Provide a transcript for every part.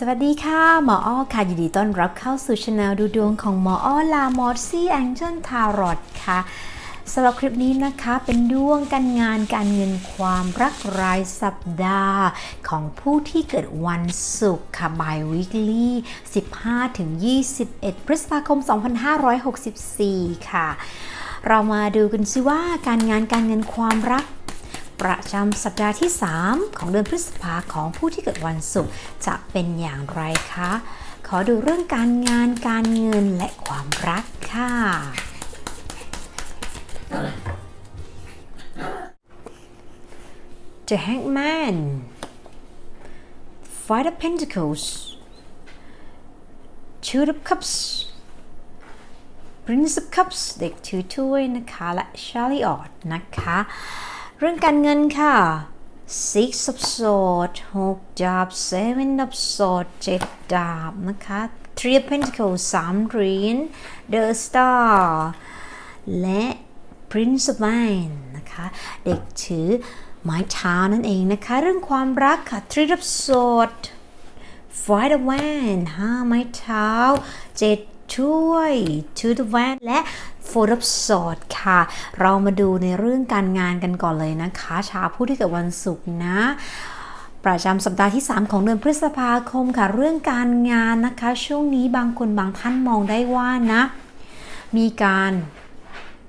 สวัสดีค่ะ หมออ้อค่ะยินดีต้อนรับเข้าสู่ช anel ดูดวงของหมออ้อลามอร์ซี่แองเจิลทารอตค่ะสำหรับคลิปนี้นะคะเป็นดวงการงานการเงินความรักรายสัปดาห์ ของผู้ที่เกิดวันศุกร์ค่ะ by weekly 15-21 พฤษภาคม 2564 ค่ะ เรามาดูกันสิว่าการงานการเงินความรัก ประจำสัปดาห์ที่ 3 ของเดือนพฤษภาของผู้ที่เกิดวันศุกร์จะเป็นอย่างไรคะ ขอดูเรื่องการงานการเงินและความรักค่ะ The Hangman Five of Pentacles Two of Cups Prince of Cups เด็กถือถ้วยนะคะ และ Chariot นะคะ เรื่องการเงินค่ะ Six of Swords หกดาบ Seven of Swords เจ็ดดาบนะคะ Three of Pentacles สามเหรียญ The Star และ Prince of Wine นะคะ เด็กถือไม้เท้านั่นเองนะคะ เรื่องความรักค่ะ Three of Swords Fight of Wand ห้าไม้เท้าเจ็ด ถ้วย Two of Wand และ Four of Swords ค่ะ เรามาดูในเรื่องการงานกันก่อนเลยนะคะ ชาวผู้ที่เกิดวันศุกร์นะประจำสัปดาห์ที่ 3 ของเดือนพฤษภาคมค่ะ เรื่องการงานนะคะ ช่วงนี้บางคนบางท่านมองได้ว่านะ มีการ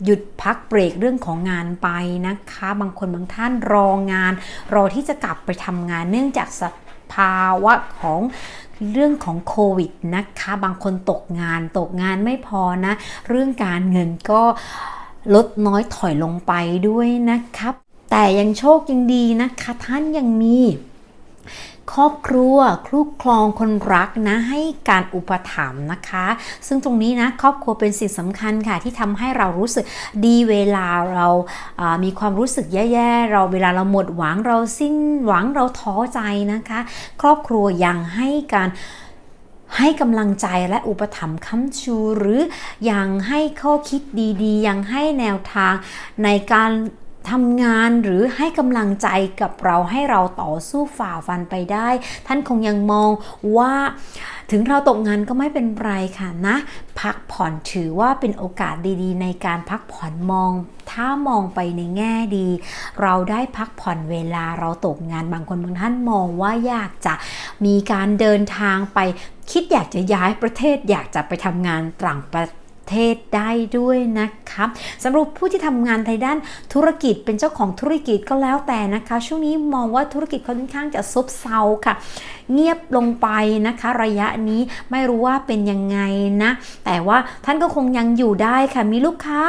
หยุดพักเบรกเรื่องของงานไปนะคะ บางคนบางท่านรองาน รอที่จะกลับไปทำงานเนื่องจากสภาวะของ เรื่องของโควิดนะคะ บางคนตกงานตกงานไม่พอนะ เรื่องการเงินก็ลดน้อยถอยลงไปด้วยนะครับ แต่ยังโชคยังดีนะคะ ท่านยังมี ครอบครัวคลูกครองคนรักนะให้การอุปถัมภ์นะคะ ซึ่งตรงนี้นะครอบครัวเป็นสิ่งสำคัญค่ะที่ทำให้เรารู้สึกดีเวลาเรามีความรู้สึกแย่ๆเราเวลาเราหมดหวังเราสิ้นหวังเราท้อใจนะคะ ครอบครัวยังให้การให้กำลังใจและอุปถัมภ์ค้ำชูหรือยังให้ข้อคิดดีๆ ยังให้แนวทางในการ ทำงานหรือให้กำลังใจกับเราให้เราต่อสู้ฝ่าฟันไปได้ ท่านคงยังมองว่าถึงเราตกงานก็ไม่เป็นไรค่ะนะ พักผ่อนถือว่าเป็นโอกาสดีๆ ในการพักผ่อนมอง ถ้ามองไปในแง่ดี เราได้พักผ่อนเวลาเราตกงานบางคนบางท่านมองว่าอยากจะมีการเดินทางไป คิดอยากจะย้ายประเทศอยากจะไปทำงานต่างประเทศ เทดได้ด้วยนะครับสำหรับผู้ที่ทำงานในด้านธุรกิจเป็นเจ้าของธุรกิจก็แล้วแต่นะคะ ช่วงนี้มองว่าธุรกิจค่อนข้างจะซบเซาค่ะ เงียบลงไปนะคะ ระยะนี้ไม่รู้ว่าเป็นยังไงนะ แต่ว่าท่านก็คงยังอยู่ได้ค่ะมีลูกค้า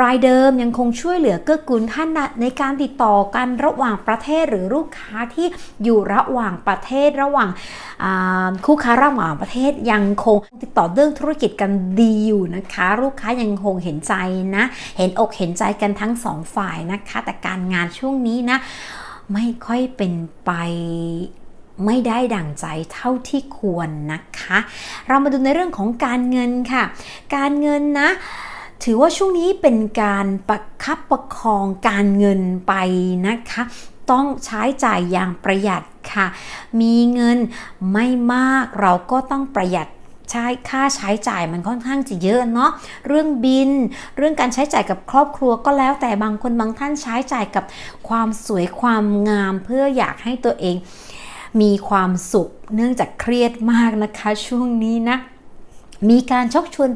รายเดิมยังคงช่วยเหลือเกื้อกูลท่านในการติดต่อกันระหว่างประเทศหรือลูกค้าที่อยู่ระหว่างประเทศระหว่างคู่ค้าระหว่างประเทศยังคงติดต่อเรื่องธุรกิจกันดีอยู่นะคะลูกค้ายังคงเห็นใจนะ เห็นอกเห็นใจกันทั้งสองฝ่ายนะคะ แต่การงานช่วงนี้นะ ไม่ค่อยเป็นไปไม่ได้ดั่งใจเท่าที่ควรนะคะ เรามาดูในเรื่องของการเงินค่ะ การเงินนะ ถือว่าช่วงนี้เป็นการประคับประคองการเงินไปนะคะ ต้องใช้จ่ายอย่างประหยัดค่ะ มีเงินไม่มากเราก็ต้องประหยัด ใช้ค่าใช้จ่ายมันค่อนข้างจะเยอะเนาะเรื่องบิน เรื่องการใช้จ่ายกับครอบครัวก็แล้วแต่บางคนบางท่านใช้จ่ายกับความสวยความงาม เพื่ออยากให้ตัวเองมีความสุขเนื่องจากเครียดมากนะคะ ช่วงนี้นะมีการชกชวน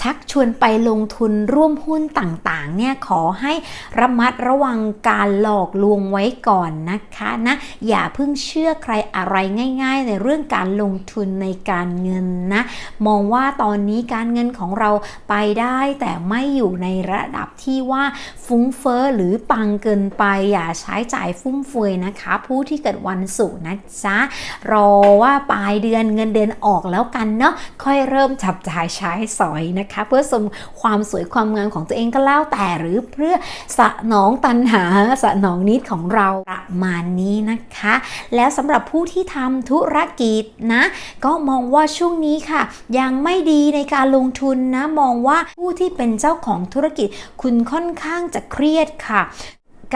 ชักชวนไปลงทุนร่วมหุ้นต่างๆเนี่ยขอให้ระมัดระวังการหลอกลวงไว้ก่อนนะคะนะอย่าเพิ่งเชื่อใครอะไรง่าย ๆ ในเรื่องการลงทุนในการเงินนะ มองว่าตอนนี้การเงินของเราไปได้แต่ไม่อยู่ในระดับที่ว่าฟุ้งเฟ้อหรือปังเกินไป อย่าใช้จ่ายฟุ่มเฟือยนะคะ ผู้ที่เกิดวันศุกร์นะจ๊ะรอว่าปลายเดือนเงินเดือนออกแล้วกันเนาะค่อยเริ่มจับจ่ายใช้สอยนะนะคะ เพื่อสมความสวยความงามของตัวเองก็แล้วแต่หรือเพื่อสนองตันหาสนองนิดของเราประมาณนี้นะคะ แล้วสำหรับผู้ที่ทำธุรกิจนะ ก็มองว่าช่วงนี้ค่ะ ยังไม่ดีในการลงทุนนะ มองว่าผู้ที่เป็นเจ้าของธุรกิจคุณค่อนข้างจะเครียดค่ะ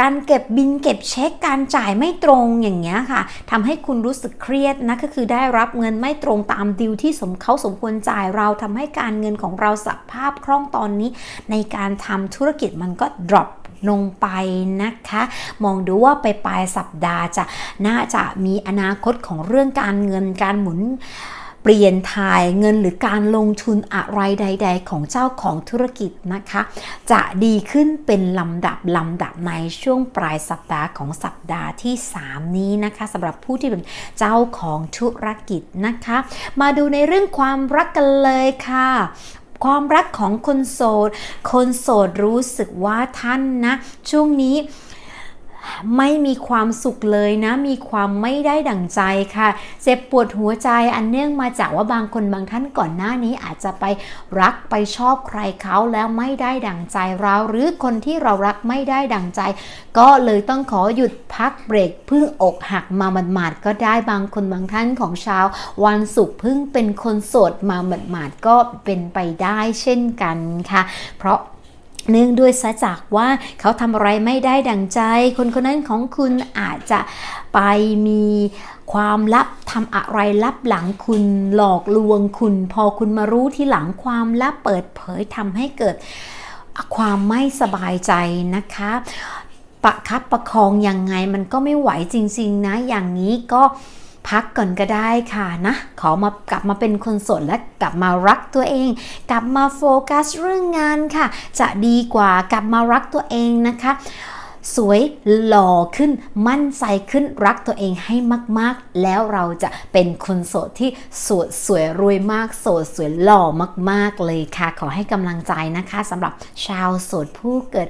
การเก็บบินเก็บเช็คการจ่ายไม่ตรงอย่างเงี้ยค่ะทำให้คุณรู้สึกเครียดนะก็คือได้รับเงินไม่ตรงตามดิวที่สมเขาสมควรจ่ายเราทำให้การเงินของเราสภาพคล่องตอนนี้ ในการทำธุรกิจมันก็ drop ลงไปนะคะ มองดูว่าไปปลายสัปดาห์จะน่าจะมีอนาคตของเรื่องการเงินการหมุน เปลี่ยนถ่ายเงินหรือการลงทุนอะไรใด ๆ ของเจ้าของธุรกิจนะคะ จะดีขึ้นเป็นลำดับลำดับในช่วงปลายสัปดาห์ของสัปดาห์ที่ 3 นี้นะคะสำหรับผู้ที่เป็นเจ้าของธุรกิจนะคะ มาดูในเรื่องความรักกันเลยค่ะความรักของคนโสด คนโสดรู้สึกว่าท่านนะ ช่วงนี้ ไม่มีความสุขเลยนะ มีความไม่ได้ดั่งใจค่ะ เจ็บปวดหัวใจอันเนื่องมาจากว่าบางคนบางท่านก่อนหน้านี้อาจจะไปรักไปชอบใครเขาแล้วไม่ได้ดั่งใจเรา หรือคนที่เรารักไม่ได้ดั่งใจ ก็เลยต้องขอหยุดพักเบรกเพิ่งอกหักมาหมาดๆก็ได้บางคนบางท่านของชาว วันศุกร์เพิ่งเป็นคนโสดมาหมาดๆก็เป็นไปได้เช่นกันค่ะ เพราะ เนื่องด้วยซะจากว่าเขาทำอะไรไม่ได้ดังใจ คนคนนั้นของคุณอาจจะไปมีความลับทำอะไรลับหลังคุณหลอกลวงคุณ พอคุณมารู้ที่หลังความลับเปิดเผยทำให้เกิดความไม่สบายใจนะคะประคับประคองยังไงมันก็ไม่ไหวจริง ๆ นะอย่างนี้ก็ พักก่อนก็ได้ค่ะนะ ขอมากลับมาเป็นคนสดและกลับมารักตัวเอง กลับมาโฟกัสเรื่องงานค่ะ จะดีกว่ากลับมารักตัวเองนะคะ สวยหล่อขึ้น มั่นใจขึ้นรักตัวเองให้มากๆ แล้วเราจะเป็นคนโสดที่สวยสวยรวยมาก โสดสวยหล่อมาก ๆ เลยค่ะ ขอให้กำลังใจนะคะสำหรับชาวโสดผู้เกิด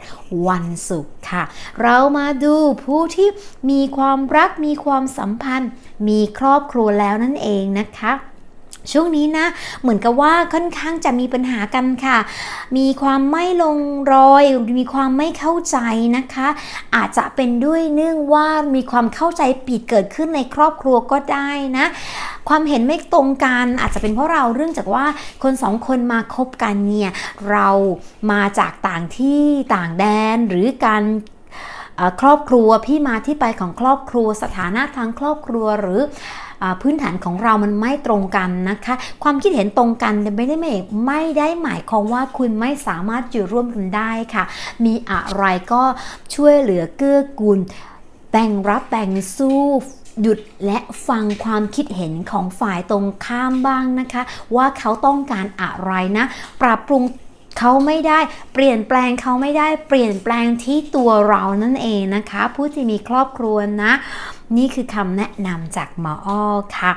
วันศุกร์ค่ะ เรามาดูผู้ที่มีความรักมีความสัมพันธ์ มีครอบครัวแล้วนั่นเองนะคะ ช่วงนี้นะ เหมือนกับว่าค่อนข้างจะมีปัญหากันค่ะ มีความไม่ลงรอย มีความไม่เข้าใจนะคะ อาจจะเป็นด้วยเนื่องว่ามีความเข้าใจผิดเกิดขึ้นในครอบครัวก็ได้นะ ความเห็นไม่ตรงกันอาจจะเป็นเพราะเราเรื่องจากว่าคนสองคนมาคบกันเนี่ยเรามาจากต่างที่ต่างแดนหรือการครอบครัวพี่มาที่ไปของครอบครัวสถานะทางครอบครัวหรือ พื้นฐานของเรามันไม่ตรงกันนะคะ ความคิดเห็นตรงกันไม่ได้ไม่ไม่ได้หมายความว่าคุณไม่สามารถอยู่ร่วมกันได้ค่ะ มีอะไรก็ช่วยเหลือเกื้อกูลแบ่งรับแบ่งสู้หยุดและฟังความคิดเห็นของฝ่ายตรงข้ามบ้างนะคะ ว่าเขาต้องการอะไรนะ ปรับปรุงเขาไม่ได้เปลี่ยนแปลงเขาไม่ได้เปลี่ยนแปลงที่ตัวเรานั่นเองนะคะ ผู้ที่มีครอบครัวนะ นี่คือคำแนะนำจากหมออ้อค่ะ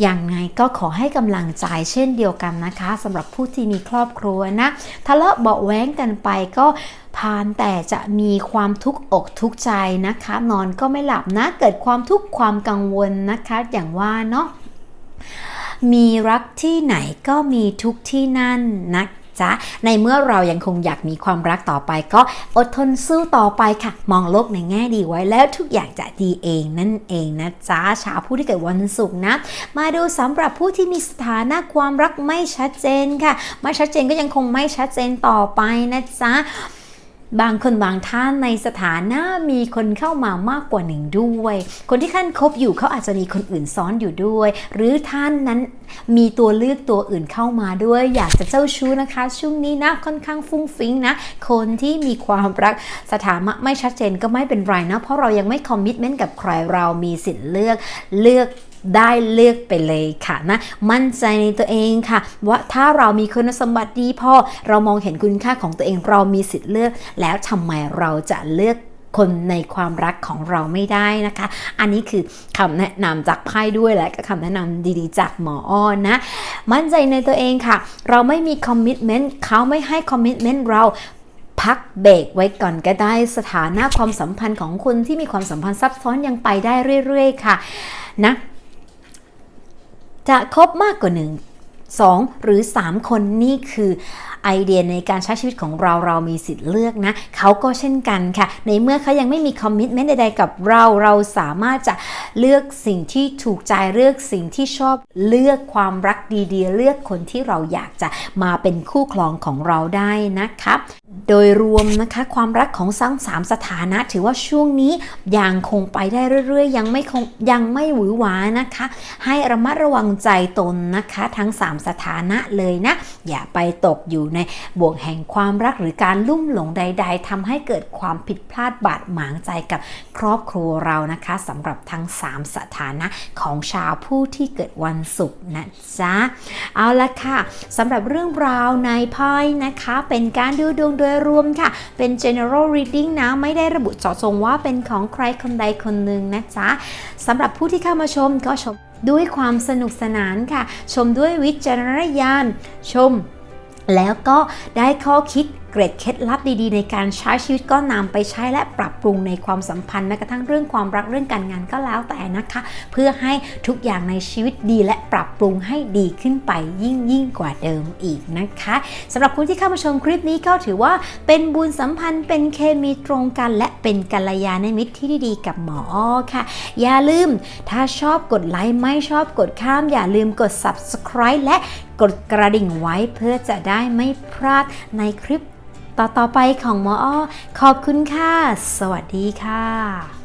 อย่างไงก็ขอให้กำลังใจเช่นเดียวกันนะคะสำหรับผู้ที่มีครอบครัวนะทะเลาะเบาแว้งกันไปก็พานแต่จะมีความทุกข์อกทุกข์ใจนะคะ นอนก็ไม่หลับนะ เกิดความทุกข์ความกังวลนะคะ อย่างว่าเนาะมีรักที่ไหนก็มีทุกข์ที่นั่นนะ จ๊ะ ในเมื่อเรายังคงอยากมีความรักต่อไป ก็อดทนสู้ต่อไปค่ะ มองโลกในแง่ดีไว้แล้วทุกอย่างจะดีเองนั่นเองนะจ๊ะ ชาวผู้ที่เกิดวันศุกร์นะ มาดูสำหรับผู้ที่มีสถานะความรักไม่ชัดเจนค่ะ ไม่ชัดเจนก็ยังคงไม่ชัดเจนต่อไปนะจ๊ะ บางคนบางท่านในสถานะมีคนเข้ามามากกว่าหนึ่งด้วย คนที่ท่านคบอยู่เขาอาจจะมีคนอื่นซ้อนอยู่ด้วย หรือท่านนั้นมีตัวเลือกตัวอื่นเข้ามาด้วย อยากจะเจ้าชู้นะคะ ช่วงนี้นะค่อนข้างฟุ้งฟิ้งนะ คนที่มีความรักสถานะไม่ชัดเจนก็ไม่เป็นไรนะ เพราะเรายังไม่คอมมิชเมนต์กับใครเรามีสิทธิ์เลือกเลือก ได้เลือกไปเลยค่ะนะมั่นใจในตัวเองค่ะ ว่าถ้าเรามีคุณสมบัติดีพอเรามองเห็นคุณค่าของตัวเองเรามีสิทธิ์เลือก แล้วทำไมเราจะเลือกคนในความรักของเราไม่ได้นะคะ อันนี้คือคำแนะนำจากไพ่ด้วยและก็คำแนะนำดีๆ จากหมออ้อนนะ มั่นใจในตัวเองค่ะ เราไม่มีคอมมิชเมนต์เขาไม่ให้คอมมิชเมนต์เราพักเบรกไว้ก่อนก็ได้สถานะความสัมพันธ์ของคุณที่มีความสัมพันธ์ซับซ้อนยังไปได้เรื่อย ๆ ค่ะนะ จะคบมากกว่าหนึ่งสองหรือ 3 คนนี่คือไอเดียในการใช้ชีวิตของเราเรามีสิทธิ์เลือกนะ เขาก็เช่นกันค่ะ ในเมื่อเขายังไม่มีคอมมิชเมนต์ใดๆกับเราเราสามารถจะเลือกสิ่งที่ถูกใจเลือกสิ่งที่ชอบเลือกความรักดีๆ เลือกคนที่เราอยากจะมาเป็นคู่ครองของเราได้นะคะ โดยรวมนะคะความรักของทั้งสามสถานะ ถือว่าช่วงนี้ยังคงไปได้เรื่อยๆ ยังไม่คงยังไม่หวือหวานะคะ ให้ระมัดระวังใจตนนะคะ ทั้ง 3 สถานะเลยนะ อย่าไปตกอยู่ในบ่วงแห่งความรักหรือการลุ่มหลงใด ๆทำให้เกิดความผิดพลาดบาดหมางใจกับครอบครัวเรานะคะสำหรับทั้ง 3 สถานะของชาวผู้ที่เกิดวันศุกร์นะจ๊ะเอาละค่ะสำหรับเรื่องราวในไพ่นะคะ เป็นการดูดวงโดยรวมค่ะ เป็น general reading นะ ไม่ได้ระบุเจาะจงว่าเป็นของใครคนใดคนหนึ่งนะจ๊ะสำหรับผู้ที่เข้ามาชมก็ชมด้วยความสนุกสนานค่ะ ชมด้วยวิจารณญาณชม แล้วก็ได้ข้อคิดเกร็ดเคล็ดลับดีๆ ในการใช้ชีวิตก็นำไปใช้และปรับปรุงในความสัมพันธ์แม้กระทั่งเรื่องความรักเรื่องการงานก็แล้วแต่นะคะ เพื่อให้ทุกอย่างในชีวิตดีและปรับปรุงให้ดีขึ้นไปยิ่งยิ่งกว่าเดิมอีกนะคะสำหรับคุณที่เข้ามาชมคลิปนี้ก็ถือว่าเป็นบุญสัมพันธ์เป็นเคมีตรงกัน และเป็นกัลยาณมิตรที่ดีๆกับหมออค่ะ อย่าลืมถ้าชอบกดไลค์ไม่ชอบกดข้าม อย่าลืมกด subscribe และกดกระดิ่งไว้เพื่อจะได้ไม่พลาดในคลิป ต่อๆไปของหมออ้อขอบคุณค่ะ สวัสดีค่ะ